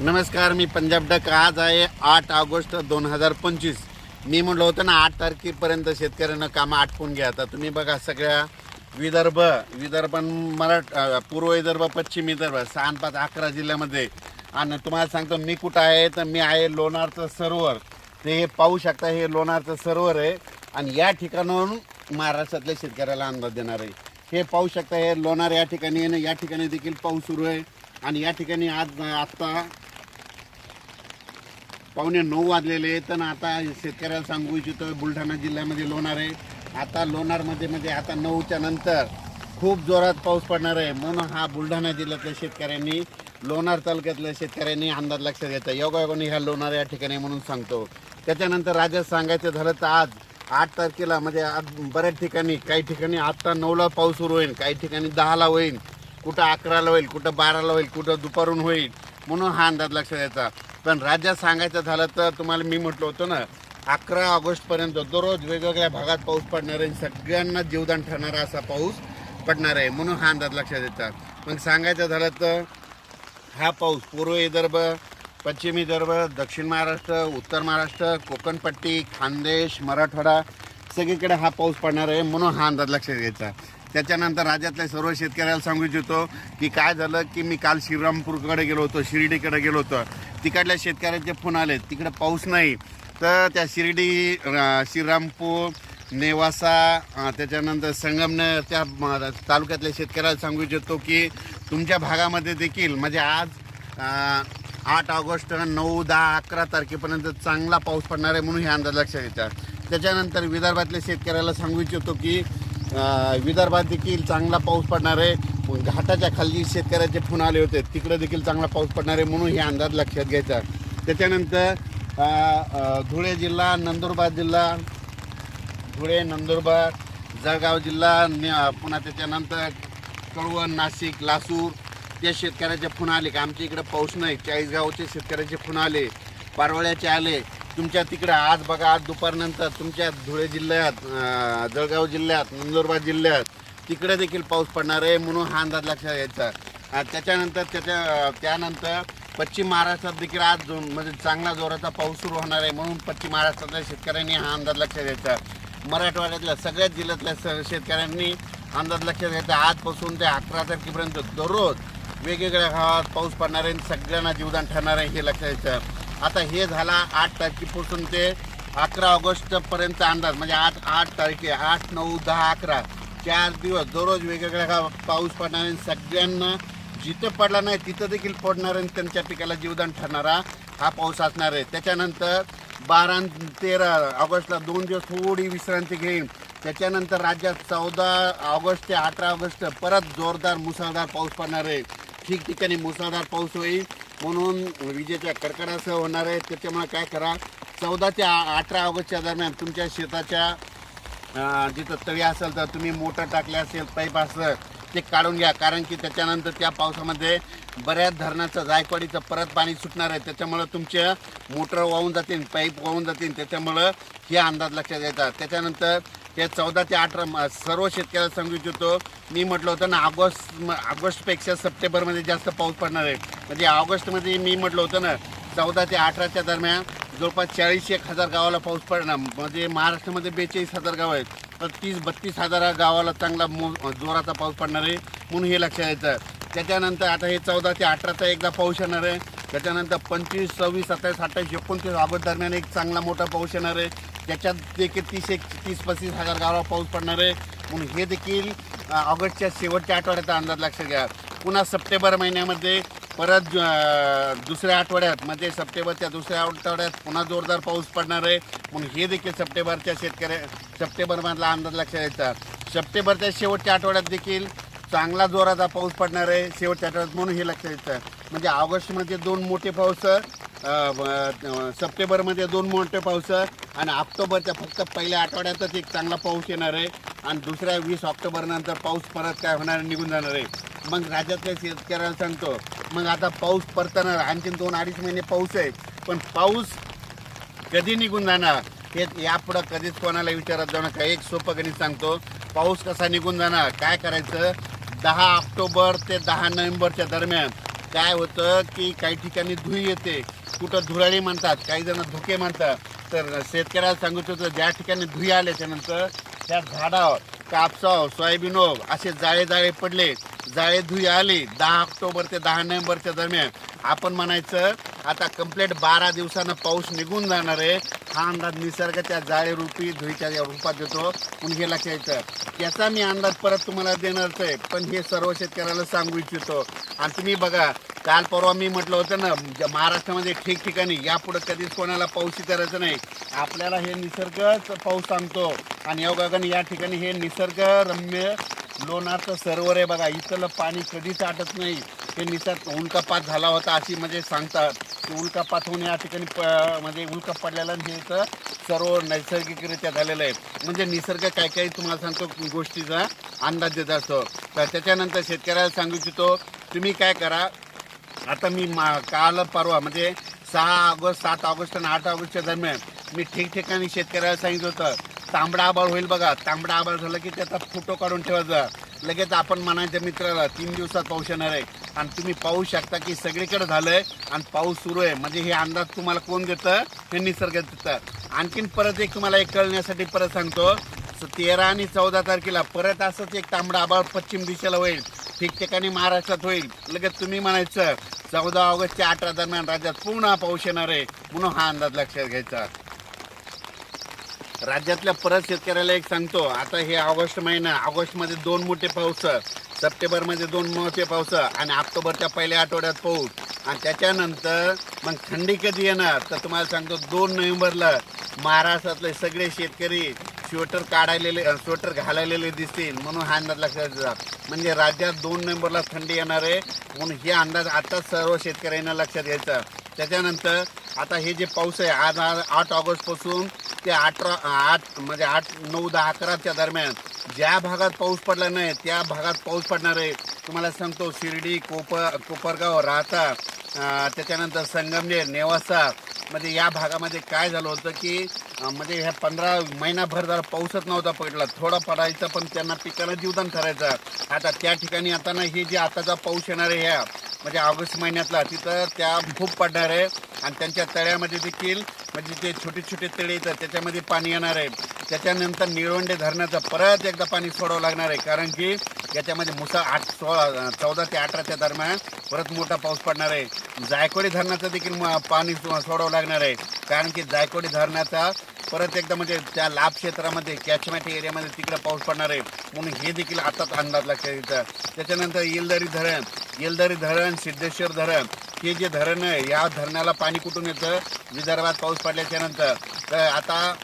नमस्कार मी पंजाब डक. आज आहे आठ ऑगस्ट दोन हजार पंचवीस. मी म्हटलं होतं ना आठ तारखेपर्यंत शेतकऱ्यांना कामं आटपून घ्या. आता तुम्ही बघा सगळ्या विदर्भ विदर्भ मराठ पूर्व विदर्भ पश्चिम विदर्भ सहा पाच अकरा जिल्ह्यामध्ये. आणि तुम्हाला सांगतो मी कुठं आहे तर मी आहे लोणारचं सरोवर. ते हे पाहू शकता हे लोणारचं सरोवर आहे. आणि या ठिकाणावरून महाराष्ट्रातल्या शेतकऱ्याला अंदाज देणार आहे. हे पाहू शकता हे लोणार या ठिकाणी आहे ना या ठिकाणी देखील पाऊस सुरू आहे. आणि या ठिकाणी आज आत्ता पावणे नऊ वाजलेले आहेत आणि आता शेतकऱ्याला सांगू इच्छितो बुलढाणा जिल्ह्यामध्ये लोणार आहे. आता लोणारमध्ये मध्ये म्हणजे आता नऊच्या नंतर खूप जोरात पाऊस पडणार आहे. म्हणून हा बुलढाणा जिल्ह्यातल्या शेतकऱ्यांनी लोणार तालुक्यातल्या शेतकऱ्यांनी अंदाज लक्षात घ्यायचा योगायोगाने ह्या लोणार या ठिकाणी म्हणून सांगतो. त्याच्यानंतर राज्यात सांगायचं झालं तर आज आठ तारखेला म्हणजे आज बऱ्याच ठिकाणी काही ठिकाणी आत्ता नऊला पाऊस सुरू होईल काही ठिकाणी दहाला होईल. कुठं अकराला होईल कुठं बाराला होईल कुठं दुपारून होईल. म्हणून हा अंदाज लक्षात द्यायचा. पण राज्यात सांगायचं झालं तर तुम्हाला मी म्हटलं होतं ना अकरा ऑगस्टपर्यंत दररोज वेगवेगळ्या भागात पाऊस पडणार आहे सगळ्यांना जीवदान ठरणारा असा पाऊस पडणार आहे म्हणून हा अंदाज लक्षात येतात. मग सांगायचं झालं तर हा पाऊस पूर्व विदर्भ पश्चिम विदर्भ दक्षिण महाराष्ट्र उत्तर महाराष्ट्र कोकणपट्टी खानदेश मराठवाडा सगळीकडे हा पाऊस पडणार आहे म्हणून हा अंदाज लक्षात घ्यायचा. त्याच्यानंतर राज्यातल्या सर्व शेतकऱ्याला सांगू इच्छितो की काय झालं की मी काल श्रीरामपूरकडे गेलो होतो शिर्डीकडे गेलो होतो. तिकडल्या शेतकऱ्यांचे फोन आले तिकडे पाऊस नाही. तर त्या शिर्डी श्रीरामपूर नेवासा त्याच्यानंतर संगमनेर त्या तालुक्यातल्या शेतकऱ्याला सांगू इच्छितो की तुमच्या भागामध्ये देखील म्हणजे आज आठ ऑगस्ट नऊ दहा अकरा तारखेपर्यंत चांगला पाऊस पडणार आहे म्हणून हे अंदाज लक्षात येतात. त्याच्यानंतर विदर्भातल्या शेतकऱ्याला सांगू इच्छितो की विदर्भात देखील चांगला पाऊस पडणार आहे. घाटाच्या खाली शेतकऱ्याचे फोन आले होते. तिकडे देखील चांगला पाऊस पडणार आहे म्हणून हे अंदाज लक्षात घ्यायचा. त्याच्यानंतर धुळे जिल्हा नंदुरबार जिल्हा धुळे नंदुरबार जळगाव जिल्हा पुन्हा त्याच्यानंतर कळवण नाशिक लासूर त्या शेतकऱ्याचे फोन आले. का आमच्या इकडे पाऊस नाही चाळीसगावचे शेतकऱ्याचे फोन आले पारवळ्याचे आले. तुमच्या तिकडं आज बघा आज दुपारनंतर तुमच्या धुळे जिल्ह्यात जळगाव जिल्ह्यात नंदुरबार जिल्ह्यात तिकडे देखील पाऊस पडणार आहे म्हणून हा अंदाज लक्षात घ्यायचा. त्याच्यानंतर त्याच्या त्यानंतर पश्चिम महाराष्ट्रात देखील आज जो- म्हणजे चांगला जोराचा पाऊस सुरू होणार आहे म्हणून पश्चिम महाराष्ट्रातल्या शेतकऱ्यांनी हा अंदाज लक्षात घ्यायचा. मराठवाड्यातल्या सगळ्याच जिल्ह्यातल्या स- शेतकऱ्यांनी अंदाज लक्षात घ्यायचा. आजपासून ते अकरा तारखेपर्यंत दररोज वेगवेगळ्या गावात पाऊस पडणार आहे आणि सगळ्यांना जीवदान ठरणार आहे हे लक्षात घ्यायचं. आता हे झाला आठ तारखेपासून ते अकरा ऑगस्टपर्यंत अंदाज. म्हणजे आज आठ तारखे आठ नऊ दहा अकरा. चार दिवस दररोज वेगवेगळ्या पाऊस पडणार आहे. आणि सगळ्यांना जिथं पडला नाही तिथं देखील पडणार आणि त्यांच्या पिकाला जीवदान ठरणारा हा पाऊस असणार आहे. त्याच्यानंतर बारा तेरा ऑगस्टला दोन दिवस थोडी विश्रांती घेईन. त्याच्यानंतर राज्यात चौदा ऑगस्ट ते अठरा ऑगस्ट परत जोरदार मुसळधार पाऊस पडणार आहे. ठिकठिकाणी मुसळधार पाऊस होईल. म्हणून विजेच्या कडकडासह होणार आहे. त्याच्यामुळे काय करा चौदा ते अठरा ऑगस्टच्या दरम्यान तुमच्या शेताच्या अं, जिथं तळी असेल तर तुम्ही मोटर टाकले असेल पाईप असेल ते काढून घ्या. कारण की त्याच्यानंतर त्या पावसामध्ये बऱ्याच धरणाचं जायकवाडीचं परत पाणी सुटणार आहे. त्याच्यामुळं तुमचे मोटर वाहून जातील पाईप वाहून जातील. त्याच्यामुळं हे अंदाज लक्षात येतात. त्याच्यानंतर हे चौदा ते अठरा म- सर्व शेतकऱ्याला सांगू इच्छितो. मी म्हटलं होतं ना ऑगस्ट म- ऑगस्टपेक्षा सप्टेंबरमध्ये जास्त पाऊस पडणार आहे. म्हणजे ऑगस्टमध्ये मी म्हटलं होतं ना चौदा ते अठराच्या दरम्यान जवळपास चाळीस एक हजार गावाला पाऊस पडणार. म्हणजे महाराष्ट्रामध्ये बेचाळीस हजार गाव आहेत. तर तीस बत्तीस हजार गावाला चांगला मो जोराचा पाऊस पडणार आहे म्हणून हे लक्षात येतं. त्याच्यानंतर आता हे चौदा ते अठराचा एकदा पाऊस येणार आहे. त्याच्यानंतर पंचवीस सव्वीस सत्तावीस अठ्ठावीस एकोणतीस ऑगस्ट दरम्यान एक चांगला मोठा पाऊस येणार आहे. त्याच्यात देखील तीस एक तीस पस्तीस हजार गावाला पाऊस पडणार आहे. म्हणून हे देखील ऑगस्टच्या शेवटच्या आठवड्याचा अंदाज लक्षात घ्या. पुन्हा सप्टेंबर महिन्यामध्ये परत दुसऱ्या आठवड्यात म्हणजे सप्टेंबरच्या दुसऱ्या आठवड्यात पुन्हा जोरदार पाऊस पडणार आहे. म्हणून हे देखील सप्टेंबरच्या शेतकऱ्या सप्टेंबरमधला अंदाज लक्षात घ्यायचा सप्टेंबरच्या शेवटच्या आठवड्यात देखील चांगला जोराचा पाऊस पडणार आहे शेवटच्या आठवड्यात म्हणून हे लक्षात येतं. म्हणजे ऑगस्टमध्ये दोन मोठे पाऊस सप्टेंबरमध्ये दोन मोठे पाऊस आणि ऑक्टोबरच्या फक्त पहिल्या आठवड्यातच एक चांगला पाऊस येणार आहे. आणि दुसऱ्या वीस ऑक्टोबरनंतर पाऊस परत काय होणार निघून जाणार आहे. मग राज्यातल्या शेतकऱ्याला सांगतो मग आता पाऊस परतणार आणखीन दोन अडीच महिने पाऊस आहे पण पाऊस कधी निघून जाणार हे यापुढं कधीच कोणाला विचारत जाऊ नका. एक सोपं गणित सांगतो पाऊस कसा निघून जाणार काय करायचं? दहा ऑक्टोबर ते दहा नोव्हेंबरच्या दरम्यान काय होतं की काही ठिकाणी धुई येते कुठं धुराळी म्हणतात काही जण धुके म्हणतात. तर शेतकऱ्याला सांगत होतं ज्या ठिकाणी धुई आल्याच्यानंतर त्या झाडावर कापसाव सोयाबीनवर असे जाळे जाळे पडले जाळे धुई आली दहा ऑक्टोबर ते दहा नोव्हेंबरच्या दरम्यान. आपण म्हणायचं आता कंप्लीट बारा दिवसानं पाऊस निघून जाणार आहे. हा अंदाज निसर्गाच्या जाळे रूपी धुईच्या रूपात देतो म्हणून हे लक्षात येतं. याचा मी अंदाज परत तुम्हाला देणारच आहे पण हे सर्व शेतकऱ्याला सांगू इच्छितो. आणि तुम्ही बघा काल परवा मी म्हटलं होतं ना महाराष्ट्रामध्ये ठिकठिकाणी यापुढे कधीच कोणाला पाऊस करायचं नाही. आपल्याला हे निसर्गच पाऊस सांगतो. आणि योगाने या ठिकाणी हे निसर्गरम्य लोणारचं सरोवर आहे बघा. इथलं पाणी कधीच आटत नाही. हे निसर्ग उल्कापात झाला होता अशी म्हणजे सांगतात. की उल्कापात होऊन या ठिकाणी प म्हणजे उल्का पडलेला हे इथं सर्व नैसर्गिकरित्या झालेलं आहे. म्हणजे निसर्ग काय काय तुम्हाला सांगतो गोष्टीचा अंदाज देत असतो तर त्याच्यानंतर शेतकऱ्याला सांगू इच्छितो तुम्ही काय करा आता मी मा काल परवा म्हणजे सहा ऑगस्ट सात ऑगस्ट आणि आठ ऑगस्टच्या दरम्यान मी ठिकठिकाणी शेतकऱ्याला सांगितलं होतं. तांबडा आबाळ होईल बघा. तांबडा आबाळ झालं की त्याचा फोटो काढून ठेवायचा. लगेच आपण म्हणायच्या मित्राला तीन दिवसात पाऊस येणार आहे. आणि तुम्ही पाहू शकता की सगळीकडे झालंय आणि पाऊस सुरू आहे. म्हणजे हे अंदाज तुम्हाला कोण देतं? हे निसर्ग देतं. आणखीन परत एक तुम्हाला एक कळण्यासाठी परत सांगतो. तेरा आणि चौदा तारखेला परत असंच एक तांबडा आबाळ पश्चिम दिशेला होईल. ठिकठिकाणी महाराष्ट्रात होईल. लगेच तुम्ही म्हणायचं चौदा ऑगस्टच्या अठरा दरम्यान राज्यात पूर्ण पाऊस येणार आहे. म्हणून हा अंदाज लक्षात घ्यायचा. राज्यातल्या परत शेतकऱ्याला एक सांगतो. आता हे ऑगस्ट महिना ऑगस्टमध्ये दोन मोठे पाऊस सप्टेंबरमध्ये दोन मोठे पाऊस आणि ऑक्टोबरच्या पहिल्या आठवड्यात पाऊस. आणि त्याच्यानंतर मग थंडी कधी येणार? तर तुम्हाला सांगतो दोन नोव्हेंबरला महाराष्ट्रातले सगळे शेतकरी स्वेटर काढायलेले स्वेटर घालायलेले दिसतील म्हणून हा अंदाज लक्षात घ्या म्हणजे राज्यात दोन नोव्हेंबरला थंडी येणार आहे म्हणून हे अंदाज आताच सर्व शेतकऱ्यांना लक्षात घ्यायचा त्याच्यानंतर आता हे जे पाऊस आहे आज आज आठ ऑगस्टपासून ते अठरा आठ म्हणजे आठ नऊ दहा अकराच्या दरम्यान ज्या भागात पाऊस पडला नाही त्या भागात पाऊस पडणार आहे तुम्हाला सांगतो शिर्डी कोपर कोपरगाव राहता त्याच्यानंतर संगमनेर नेवासा म्हणजे या भागामध्ये काय झालं होतं की म्हणजे ह्या पंधरा महिनाभर जरा पाऊसच नव्हता पडला. थोडा पडायचा पण त्यांना पिकाला जीवदान करायचं. आता त्या ठिकाणी आता ना हे जे आताचा पाऊस येणार आहे ह्या म्हणजे ऑगस्ट महिन्यातला तिथं त्या खूप पडणार आहे. आणि त्यांच्या तळ्यामध्ये देखील म्हणजे ते छोटे छोटे तळे येतात त्याच्यामध्ये पाणी येणार आहे. त्याच्यानंतर निळवंडे धरणाचं परत एकदा पाणी सोडावं लागणार आहे. कारण की याच्यामध्ये मुसा आठ सोळा चौदा ते अठराच्या दरम्यान परत मोठा पाऊस पडणार आहे. जायकवाडी धरणाचं देखील पाणी सोडावं लागणार आहे. कारण की जायकवाडी धरणाचा परत एकदा म्हणजे त्या लाभ क्षेत्रामध्ये कॅचमॅट एरियामध्ये तिकडे पाऊस पडणार आहे. म्हणून हे देखील आताच अंदाज लागतात त्याच्यानंतर येलदारी धरण येलदारी धरण सिद्धेश्वर धरण हे जे धरण आहे या धरणाला पाणी कुठून येतं? विदर्भात पाऊस पडल्याच्या नंतर तर आता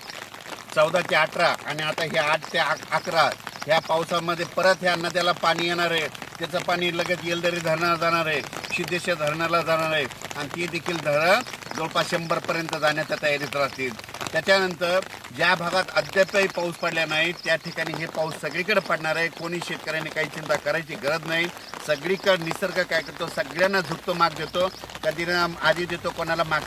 चौदा ते अठरा आणि आता हे आठ ते अकरा ह्या पावसामध्ये परत ह्या नद्याला पाणी येणार आहे. त्याचं पाणी लगेच येलदरी धरणाला जाणार आहे सिद्धेश्वर धरणाला जाणार आहे. आणि ती देखील धरण जवळपास शंभरपर्यंत जाण्याच्या तयारीत राहतील. त्याच्यानंतर ज्या भागात अद्यापही पाऊस पडला नाही त्या ठिकाणी हे पाऊस सगळीकडे पडणार आहे. कोणी शेतकऱ्यांनी काही चिंता करायची गरज नाही. सगळीकडे निसर्ग काय करतो? सगळ्यांना झुकतो माग देतो. कधी आधी देतो कोणाला माग